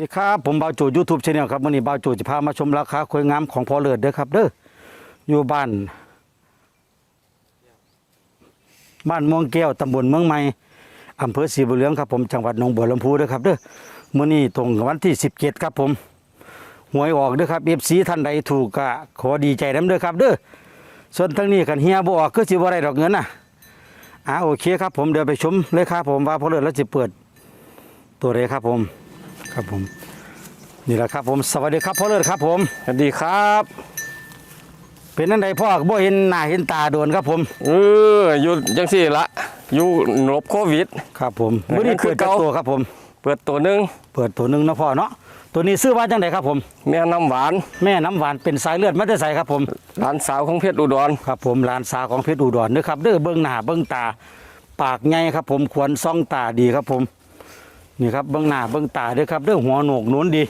สวัสดีครับผมบ่าวโจยูทูบชาแนลครับวันนี้บ่าวโจจะพามาชมราคาควยงามของพอเลิศเด้อครับ เด้ออยู่บ้าน บ้านม่วงแก้วตำบลเมืองใหม่อำเภอศรีบุญเรืองครับผมจังหวัดหนองบัวลำพูเด้อครับเด้อมื้อนี้ตรงกับวันที่ 17 ครับผมหวยออกเด้อครับ FC ท่านใดถูกก็ขอดีใจนํเด้อครับ เด้อส่วนทั้งนี้กันเฮียบ่ออกคือสิบ่ได้ดอกเงินน่ะอ่าโอเคครับผมเดี๋ยวไปชมเลยครับผมว่าพอเลิศแล้วสิเปิดตัวเลยครับผม ครับผม นี่แหละครับผมสวัสดีครับพ่อเลิศครับผมสวัสดีครับ เป็นนั่นใดพ่อบ่เห็นหน้าเห็นตาโดนครับผม เอออยู่จังสี่ละอยู่หลบโควิด ครับผมมื้อนี้คืเปิอดจักเก่าตัวครับผม เปิดตัวหนึงเปิดตัวหนึงเนาะพ่อเนาะตัวนี้ซื้อว่าจังไดครับผม แม่น้ำหวานแม่น้ำหวานเป็นสายเลือดมาแต่ได้ใส่ครับผม หลานสาวของเพชรอุดร ครับผมหลานสาวของเพชรอุดรเด้อครับเด้อเบิ่งหน้าเบิ่งตา ปากใหญ่ครับผมควรซ่องตาดีครับผม นี่ครับเบิ่งหน้าเบิ่งตาเด้อครับเด้อหัวโหนกหนุนดี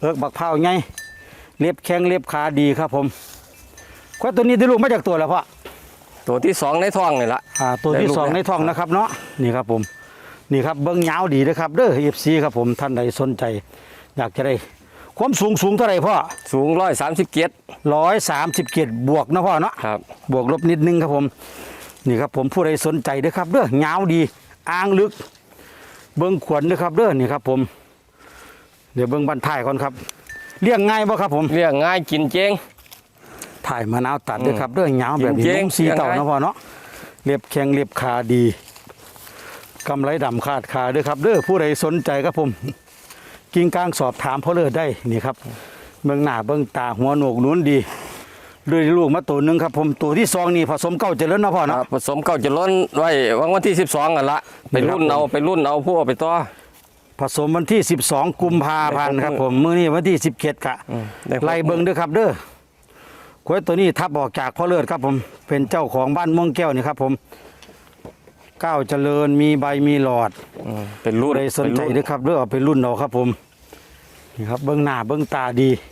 เอิกบักเผาใหญ่เล็บแข้งเล็บขาดีครับผมควายตัวนี้ได้ลูกมาจากตัวแล้วพ่อตัวที่สองในท้องนี่ละอ่าตัวที่ได้ลูกสองแล้วในท้องนะครับเนาะนี่ครับผมนี่ครับเบิ้งยาวดีนะครับเด้อเอฟซีครับผมท่านใดสนใจ อยากจะได้ความสูงสูงเท่าไหร่พ่อสูงร้อยสามสิบเกียรร้อยสามสิบเกียรบวกนะพ่อเนาะครับบวกลบนิดนึงครับผม นี่ครับผมผู้ใดสนใจเด้อครับเด้อยาวดีอ่างลึก เบิ้งขวนนะครับเด้อนี่ครับผม เดี๋ยวเบิ้งบันท้ายก่อนครับเลี้ยงง่ายบ่ครับผมเรียกง่ายกินเจงถ่ายมะนาวตัดเด้อครับเด้อยาวแบบนี้เก่งๆนุ่มสีเต่ายังไงนะพ่อเนาะเรียบแข็งเรียบขาดีกำไรดำขาดขาเด้อครับเด้อผู้ใดสนใจครับผม กิ่งกลางสอบถามพ่อเลิศได้นี่ครับ เบื้องหน้าเบื้องตาหัวโหนกหนุนดี ด้วยลูกมาตัวหนึ่งครับผมตัวที่สองนี่ผสมเก้าเจริญนะพ่อคเนาะ รับผสมเก้าจะล้นไว้วันวันที่สิบสองกันละไปนี่ครับรุ่นเอาไปรุ่นเอาพวกไปต่อผสมวันที่ 12 กุมภาพันธ์ครับผมมื้อนี้วันที่ 17กะอืมได้ครบไล่เบิ่งเด้อครับเด้อขวยตัวนี้ทับออกจากพ่อเลิศครับผม เป็นเจ้าของบ้านม่วงแก้วนี่ครับผมก้าวเจริญมีใบมีหลอดอืมเป็นรุ่นผู้ใดสนใจเป็เด้อครับเด้อเอาไปรุ่นเอาครับผมนี่ครับเบื้องหน้าเบื้องตาดีกล้ว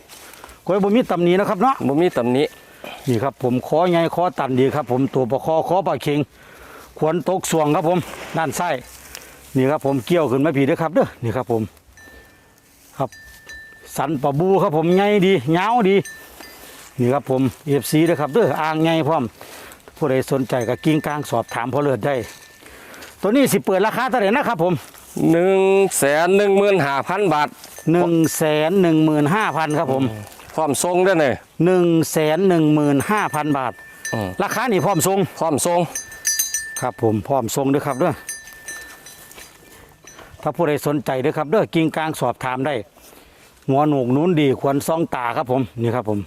ยบ่มีตำหนินะครับเนาะบ่มีตำหนินี่ครับผมคอใหญ่คอตันดีครับ ผมตัวประคอคอปลาเค็งขวนตกสวงครับผม ด้านซ้ายนี่ครับผมเกี่ยวขึ้นมาผีเด้อครับเด้อนี่ครับผม ครับ สันปะบูครับผมใหญ่ดียาวดี นี่ครับผมเอฟซีเด้อครับเด้ออ่างใหญ่พร้อมผู้ใดสนใจก็กิ้งกลางสอบถามพอเลิศได้ ตัวนี้สิเปิดราคาเท่าไหร่นะครับผมหนึ่งแสนหนึ่งหมื่นห้าพันบาทหนึ่งแสนหนึ่งหมื่นห้าพันครับผม พร้อมทรงด้วยเนี่ยหนึ่งแสนหนึ่งหมื่นห้าพันบาท อืมราคานี่พร้อมส่งพร้อมทรงครับผมพร้อมส่งด้วยครับเด้อถ้าผู้ใดสนใจเด้อครับเด้อกิ่งกลางสอบถามได้หัวหนูกหนุนดีควรซ่องตาครับผมนี่ครับผม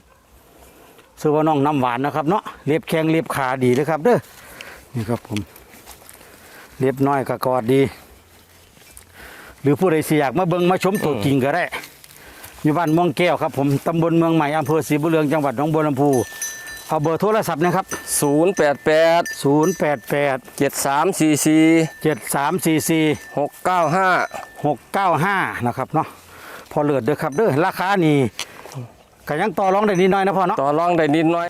ซื้อว่าน้องน้ำหวานนะครับเนาะเล็บแข็งเล็บขาดีเด้อครับ เด้อนี่ครับผม เล็บน้อยกระกอดดี หรือผู้ใดสิอยากมาเบิ่งมาชมตัวจริงก็ได้ อยู่บ้านม่วงแก้วครับผมตำบลเมืองใหม่อำเภอศรีบุญเรืองจังหวัดหนองบัวลำพูเอาเบอร์โทรศัพท์นะครับศูนย์แปดแปด0 8 8เจ็ดสามสี่สี่7 3 4 4หกเก้าห้า6 9 5นะครับเนาะพอเลือดเด้อครับเด้อราคานี่ก็ยังต่อรองได้นิดหน่อยนะพ่อเนาะต่อรองได้นิดหน้อย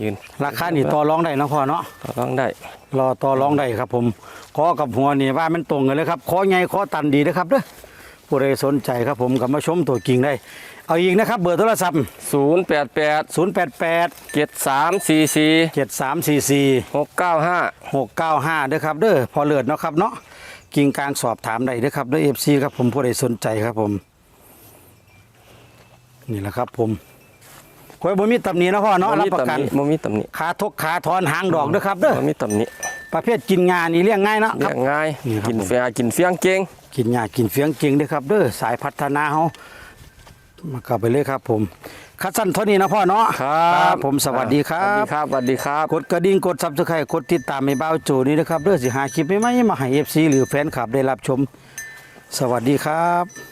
ยืนราคานี่ต่อรองได้นะพ่อเนาะต่อรองได้รอต่อรองได้ครับผมคอกับหัวนี่ว่ามันตรงกันเลยครับคอใหญ่คอตันดีนะครับเด้อ ผู้ใดสนใจครับผมก็มาชมตัวจริงได้ เอาอีกนะครับ เบอร์โทรศัพท์ศูนย์แปดแปด0 8 8เจ็ดสามสี่สี่7 3 4 4หกเก้าห้า695เด้อครับเด้อพอเลือดเนาะครับเนาะกิ่งกลางสอบถามได้เด้อครับเด้อ FC ครับผมผู้ใดสนใจครับผม นี่แหละครับผมคอยบ่มีตำหนินะพ่อเนาะรับประกันโมมีตำหนิขาทกขาทอนหางดอกเด้อครับเด้อโมมีตำหนิ ประเภทกินงานนี่เลี้ยงง่ายเนาะคเลี้รัยบ งง่าย นี่ครับ กินผมเฟียกินเฟียงเก่งกินหญ้ากินเฟียงเก่งเด้อครับเด้อสายพัฒนาเฮามากลับไปเลยครับ ผมคัดสั้นเท่านี้นะพ่อเนาะครับผมสวัสดีครัสวัสดีบครับสวัสดีครับ กดกระดิ่งกดซับสไครต์กดติดตามให้บ้าวโจนี่นะครับเด้อสิหาคลิปใหม่ๆมาให้ FC หรือแฟนคลับได้รับชม สวัสดีครับ